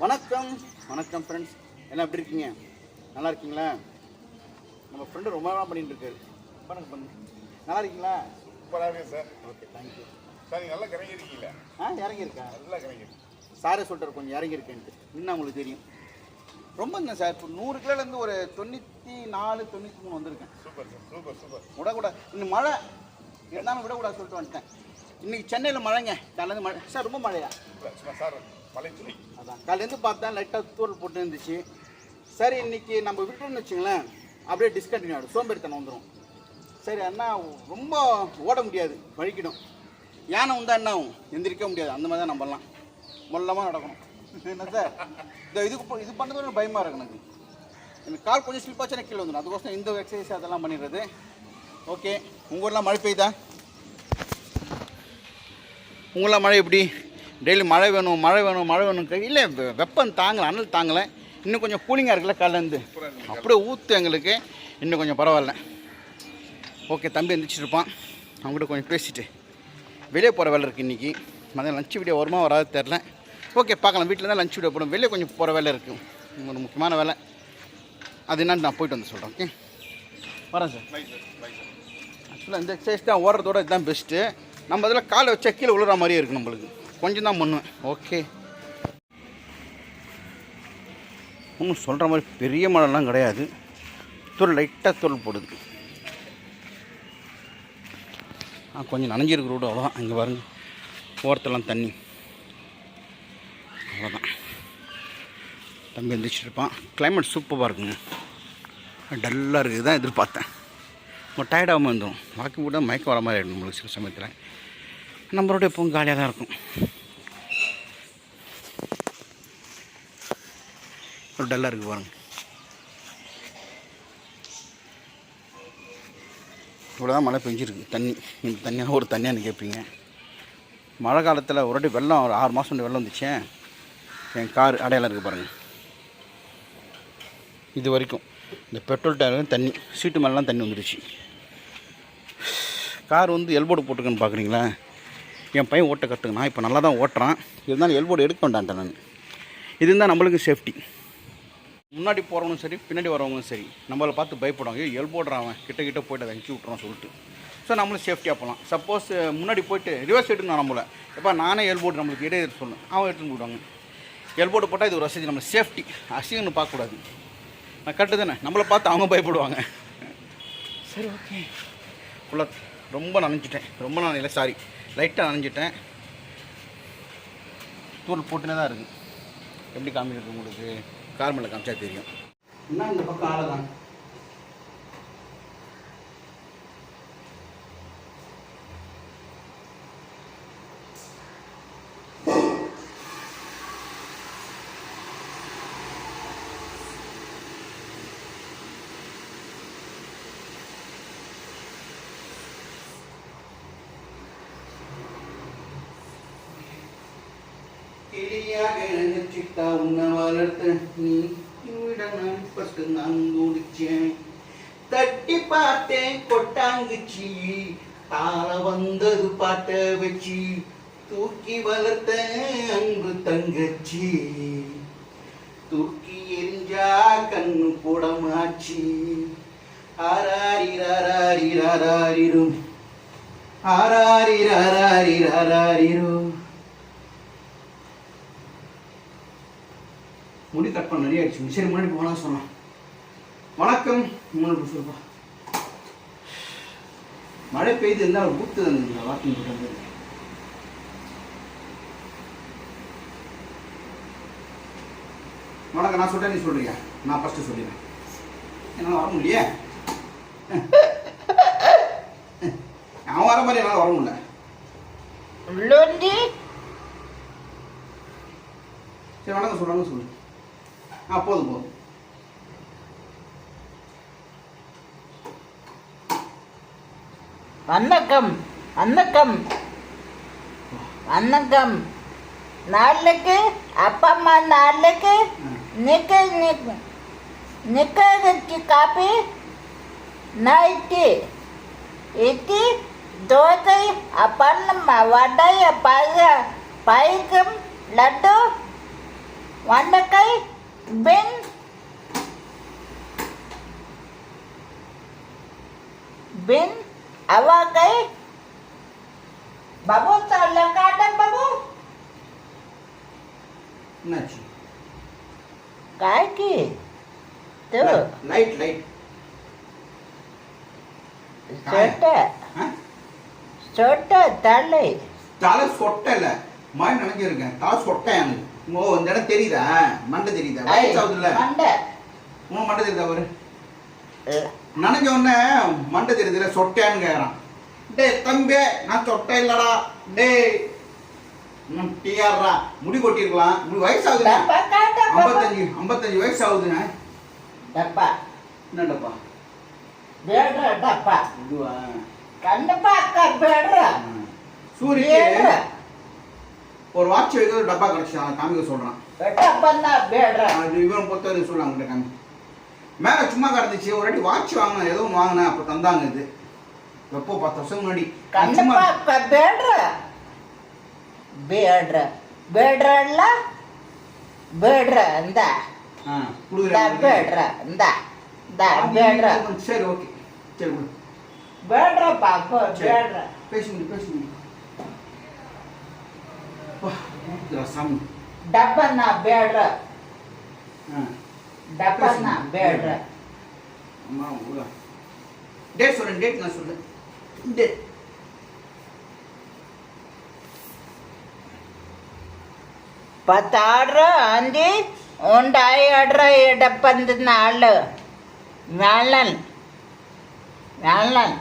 வணக்கம். வணக்கம் ஃப்ரெண்ட்ஸ் எல்லாம் எப்படி இருக்கீங்க? நல்லா இருக்கீங்களா? நம்ம ஃப்ரெண்டு ரொம்ப நாளாக பண்ணிட்டு இருக்காரு பண்ணுங்க பண்ணுங்க நல்லா இருக்கீங்களா? சூப்பராக இருக்கு சார் ஓகே தேங்க்யூ சார் நீங்கள் நல்லா கிறங்கிருக்கீங்களா ஆ இறங்கியிருக்கேன் நல்லா கிறங்கிருக்கு சாரே சொல்லிட்டார் கொஞ்சம் இறங்கியிருக்கேன்ட்டு. இன்னும் உங்களுக்கு தெரியும். ரொம்ப இல்லை சார் இப்போ நூறு கிலோலேருந்து ஒரு தொண்ணூற்றி நாலு தொண்ணூற்றி மூணு வந்திருக்கேன். Super sir super super. விடக்கூடாது. இன்னும் மழை. இருந்தாலும் விடக்கூடாது சொல்லிட்டு வந்துட்டேன். இன்னைக்கு சென்னையில் மழைங்க. காலையிலேருந்து மழை. சார் ரொம்ப மழையா? சார் மலைத்துறை. அதான். காலையிலேருந்து பார்த்தா லைட்டாக தூரல் போட்டு இருந்துச்சு. சரி இன்னைக்கு நம்ம விட்டுருன்னு வச்சுங்களேன் அப்படியே டிஸ்கண்டினியூ ஆகிடும் சோம்பேறித்தனம் வந்துடும் சரி அண்ணா ரொம்ப ஓட முடியாது. வழிக்கிடும் யானை வந்தால் என்ன ஆகும்? எந்திரிக்க முடியாது. அந்த மாதிரி தான் நம்பலாம் மொல்லமாக நடக்கணும். என்ன சார்? இந்த இதுக்கு இது பண்ணுறது பயமாக இருக்கு எனக்கு. எனக்கு கால் கொஞ்சம் ஸ்லிப்பாச்சு எனக்கு கீழே வந்துடும் அதுக்கோசரம் இந்த எக்ஸசைஸ் அதெல்லாம் பண்ணிடுறது. ஓகே உங்கள் ஊர்லாம் மழை பெய்யுதா? உங்களாம் மழை எப்படி? டெய்லி மழை வேணும் மழை வேணும் மழை வேணும் இல்லை வெப்பம் தாங்கலை அனல் தாங்கலை. இன்னும் கொஞ்சம் கூலிங்காக இருக்குல்ல காலேருந்து அப்படியே ஊற்று எங்களுக்கு. இன்னும் கொஞ்சம் பரவாயில்ல. ஓகே தம்பி எந்திரிச்சிருப்பான் அவங்ககிட்ட கொஞ்சம் பேசிட்டு. வெளியே போகிற வேலை இருக்குது இன்றைக்கி மதியம் லஞ்ச் வீடியோ வருமா வராது தெரில ஓகே பார்க்கலாம். வீட்டில் தான் லஞ்ச் வீடியோ போடும் வெளியே கொஞ்சம் போகிற வேலை இருக்குது ஒரு முக்கியமான வேலை. அது என்னன்னு நான் போயிட்டு வந்து சொல்கிறேன் ஓகே? வரேன் சார். சார் ஆக்சுவலாக இந்த எக்ஸசைஸ் தான் ஓடுறதோட இதுதான் பெஸ்ட்டு நம்ம அதில் காலை வச்சா கீழே விழுற மாதிரியே இருக்குது நம்மளுக்கு கொஞ்சம் தான் பண்ணுவேன் ஓகே ஒன்றும் சொல்கிற மாதிரி பெரிய மழைலாம் கிடையாது. தூள் லைட்டாக தூள் போடுது. ஆ கொஞ்சம் நனைஞ்சிருக்கு ரோடு அவ்வளோதான் அங்கே பாருங்க. ஓரத்தெல்லாம் தண்ணி. அவ்வளோதான் தம்பி எழுந்திரிச்சிட்டு இருப்பான் கிளைமேட் சூப்பராக இருக்குங்க. டல்லாக இருக்குது தான் எதிர்பார்த்தேன் நம்ம டயர்டாகாமல் இருந்தோம் வாக்கிங் போட்டால் மயக்கம் வர மாதிரி ஆகிடும் நம்மளுக்கு சில சமயத்தில். நம்மளோட எப்பவும் காலியாக தான் இருக்கும். ஒரு டல்லாக இருக்குது பாருங்க. இவ்வளோ தான் மழை பெஞ்சிருக்கு. தண்ணி இந்த தண்ணியாக ஒரு தண்ணியான்னு கேட்பீங்க மழை காலத்தில் ஒரு வாட்டி வெள்ளம் ஒரு ஆறு மாதம் வெள்ளம் வந்துச்சே. என் கார் அடையாளம் இருக்குது பாருங்கள் இது வரைக்கும் இந்த பெட்ரோல் டேங்க் தண்ணி சீட்டு மேலாம் தண்ணி வந்துடுச்சு கார் வந்து எல்போர்டு போட்டுருக்கேன்னு பார்க்குறீங்களா என் பையன் ஓட்ட கற்றுக்கணும் இப்போ நல்லா தான் ஓட்டுறான். இருந்தாலும் எல்போர்டு எடுக்க வேண்டாம் நான். இது இருந்தால் நம்மளுக்கு சேஃப்டி முன்னாடி போகிறவங்களும் சரி பின்னாடி வரவங்களும் சரி நம்மளை பார்த்து பயப்படுவாங்க. ஐயோ எல்போடுறான் அவன். கிட்ட கிட்ட போயிட்டு அதை அனுப்பி விட்றான் சொல்லிட்டு. ஸோ நம்மளும் சேஃப்டியாக போகலாம் சப்போஸ் முன்னாடி போயிட்டு ரிவர்ஸ் எடுக்கணும் நம்மளை. எப்போ நானே எல்போர்டு நம்மளுக்கு இடையே சொல்லணும். அவன் எடுத்துன்னு போயிடுவாங்க. எல்போர்டு போட்டால் இது ஒரு வசதி நம்ம சேஃப்டி அசிங்கன்னு பார்க்கக்கூடாது. நான் கரெக்டு தானே? நம்மளை பார்த்து அவங்க பயப்படுவாங்க. சரி ஓகே ஃபுல்லாக ரொம்ப நனைஞ்சிட்டேன். ரொம்ப நனையில சாரி லைட்டாக நனைஞ்சிட்டேன் தூள் போட்டுனே தான் இருக்குது எப்படி காமிக்கிறது உங்களுக்கு? கார் மேலே காமிச்சா தெரியும். என்ன இந்த பக்கம் ஆளை தான் கிளியாக நினைச்சிட்டா உன்னை வளர்த்த நீ விட நான் பட்டு நான் துடிச்சேன் தட்டி பார்த்தேன் கொட்டாங்குச்சி தாள வந்தது பாட்ட வச்சு தூக்கி வளர்த்த அன்பு தங்கச்சி. தூக்கி எரிஞ்சா கண்ணு முடி கட் பண்ண நிறைய ஆயிடுச்சு. சரி முன்னாடி போனா சொன்னான். வணக்கம் முன்னாடி சொல்லுப்பா. மழை பெய்து இருந்தால் ஊத்து அந்த வாக்கிங் போட்டு வணக்கம் நான் சொல்லிட்டேன் நீ சொல்றியா? நான் ஃபஸ்ட்டு சொல்லிடுறேன். என்னால் வர முடியல அவன் வர மாதிரி என்னால் வர முடியல. சரி வணக்கம் சொல்லுங்க சொல்லு. ஆ போதும் போதும். வணக்கம் வணக்கம். வணக்கம். நாளைக்கு அப்பா அம்மா நாளைக்கு நிக்க நிக்க நிக்க வச்சு காப்பி நைட்டு இட்லி தோசை அப்பளம் வடை பழ பழக்கம் லட்டு வண்டக்காய் பென் பென் அவாக்காய் பாபு தள்ள காட்டன் பாபு. என்னாச்சு? காய்க்கு. தூ. லைட் லைட் சொட்ட. சொட்ட தலை. சொட்டை இல்லை. மாதிரி நினைஞ்சிருக்கேன். தலை சொட்டை எனக்கு. ஓ இந்த இடம் தெரியுதா? மண்டை தெரியுதா? வயசு ஆகுதுல்ல மண்டை. உன் மண்டை தெரியுதா ஒரு நினைஞ்ச உடனே மண்டை தெரியுதுல சொட்டேன்னு கேட்குறான் டேய் தம்பி நான் சொட்டை இல்லடா. டேய் டிஆர்ரா முடி கொட்டிருக்கலாம் முடி வயசு ஆகுது ஐம்பத்தஞ்சு ஐம்பத்தஞ்சு வயசு ஆகுதுண்ணே. டப்பா. என்ன டப்பா. பேடுற டப்பா இதுவா கண்டப்பா அக்கா பேடுற சூரிய ஒரு வாட்ச் வைக்கிற ஒரு டப்பா கலெக்ஷன் அவன் காமிக்க சொல்கிறான் அது இவன் பொறுத்தவரை சொல்ல அவங்ககிட்ட காமி. மேலே சும்மா கிடந்துச்சு ஒரு வாட்டி வாட்ச் வாங்கினேன் ஏதோ வாங்கினேன் அப்போ தந்தாங்க இது. எப்போ பத்து வருஷம் முன்னாடி. பேடுற. பேடுறல்ல பேடுற இந்த. பேடுற இந்த. பேடுற. சரி ஓகே. சரி பேடுறப்பா பேடுற. பேசுங்க பேசுங்க ಬೇಡ್ರ பேசி முடி பேசி முடி அப்பா, ஊத்துடா சாமி ಡಬ್ಬನ್ನ ಬೇಡ್ರ ஆ ಡಬ್ಬನ್ನ ಬೇಡ್ರ அம்மா ஊரா டேட் சொல்றேன் டேட் நான் சொல்றேன் டேட் ಪತ್ತಾಡ್ರ ಅಂದಿ ಉಂಡಾಯಿ ಅಡ್ರ ಎಡಪ್ಪಂದ ನಾಳು ಮ್ಯಾಳನ್ ಮ್ಯಾಳನ್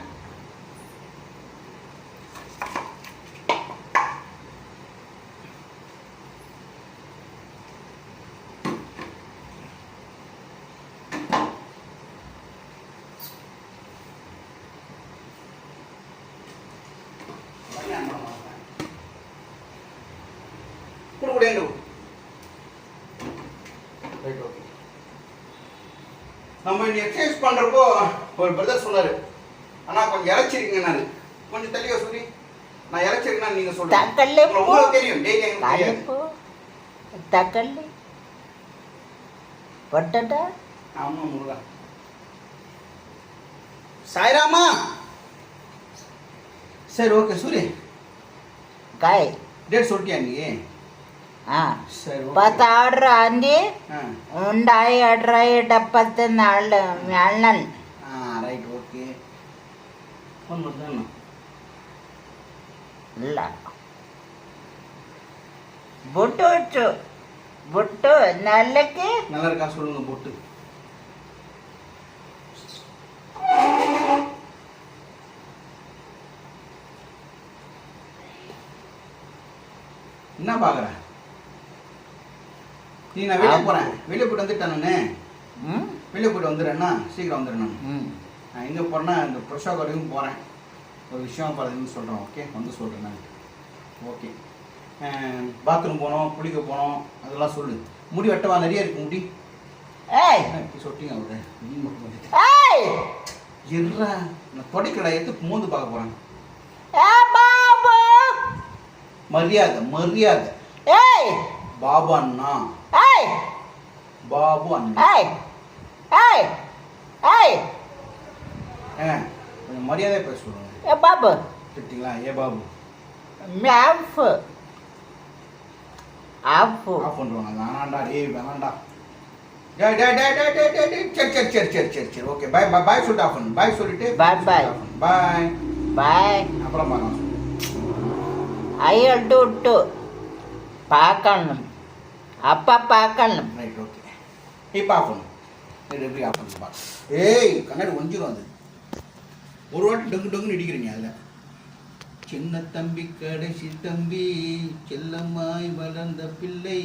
ரைட் ஓகே நம்ம இன்னைக்கு எக்ஸசைஸ் பண்ணுறப்போ ஒரு பிரதர் சொன்னார். ஆனால் கொஞ்சம் இறச்சிருக்கீங்க நான். கொஞ்சம் தெளிவாக சொல்லி நான் இறச்சிருக்கேன் நீங்கள் சொல்லுங்கள் உங்களுக்கு தெரியும். டெய்லி எனக்கு தக்கல்லி ஆமாம் முருகா சாய்ராமா? சரி ஓகே சூரிய காய். டேட் சொல்லிட்டியா நீ? ಹಾಂ சரி ஓகே ಪತ್ತಾಡ್ರ ಅಂದಿ ஆ ಉಂಡಾಯಿ ಅಡ್ರ ಎಡಪ್ಪತ್ತ ನಾಳು ಮ್ಯಾಳನ್ ஆ ரைட் ஓகே ஃபோன் பண்ணுறேன் ಇಲ್ಲ ಬುಟ್ಟು ಹಚ್ಚು ಬುಟ್ಟು ನಲ್ಲಕ್ಕೆ நல்லா இருக்கா சொல்லுங்க போட்டு என்ன பார்க்குற நீ நான் வெளியே போகிறேன் வெளியே போயிட்டு வந்துட்டேன் நான். வெளியே போயிட்டு வந்துடுறேன்னா சீக்கிரம் வந்துடுறேன் நான். நான் எங்கே போகிறேன்னா இந்த ப்ரெஷ்ஷாக வரைக்கும் போகிறேன் ஒரு விஷயம் போகிறதுன்னு சொல்கிறேன் ஓகே? வந்து சொல்கிறேன் ஓகே. பாத்ரூம் போனோம் குளிக்க போனோம். அதெல்லாம் சொல்லு. முடி வெட்டவா? நிறைய இருக்கு முடி. ஏய்! சொட்டிங்க அவரு. நான் தொடைக்கடா எடுத்து மூந்து பார்க்க போறேன். மரியாதை மரியாதை. பாபா பாபான்னா ఏయ్ బాబు అన్న ఏయ్ ఏయ్ ఏయ్ ஏங்க கொஞ்சம் மரியாதையாக பேச சொல்லுங்க. ஏ பாபு. திட்டிங்களா ஏ பாபு. மேஃப் ஆஃப். ஆஃப். பண்ணுவாங்க வேணாண்டா டேய் வேணாண்டா. டேய் டேய் டேய் டேய் டேய் டேய் டேய் சரி சரி சரி சரி சரி ஓகே. பாய் பாய் பாய் சொல்லிட்டு ஆஃப் பண்ணு. பாய் சொல்லிட்டு பாய் பாய் பாய் பாய் அப்புறம் பார்க்கலாம் ஐ டு டு. பார்க்கணும். அப்பா பார்க்கணும் ரைட் ஓகே நீ பார்க்கணும் பண்ணும் எப்படி ஆஃப் பண்ணுப்பா ஏய் கண்ணாடி ஒஞ்சிரும் அது ஒரு வாட்டி டங்கு டங்குன்னு இடிக்கிறீங்க அதில் சின்ன தம்பி கடைசி தம்பி செல்லம்மாய் வளர்ந்த பிள்ளை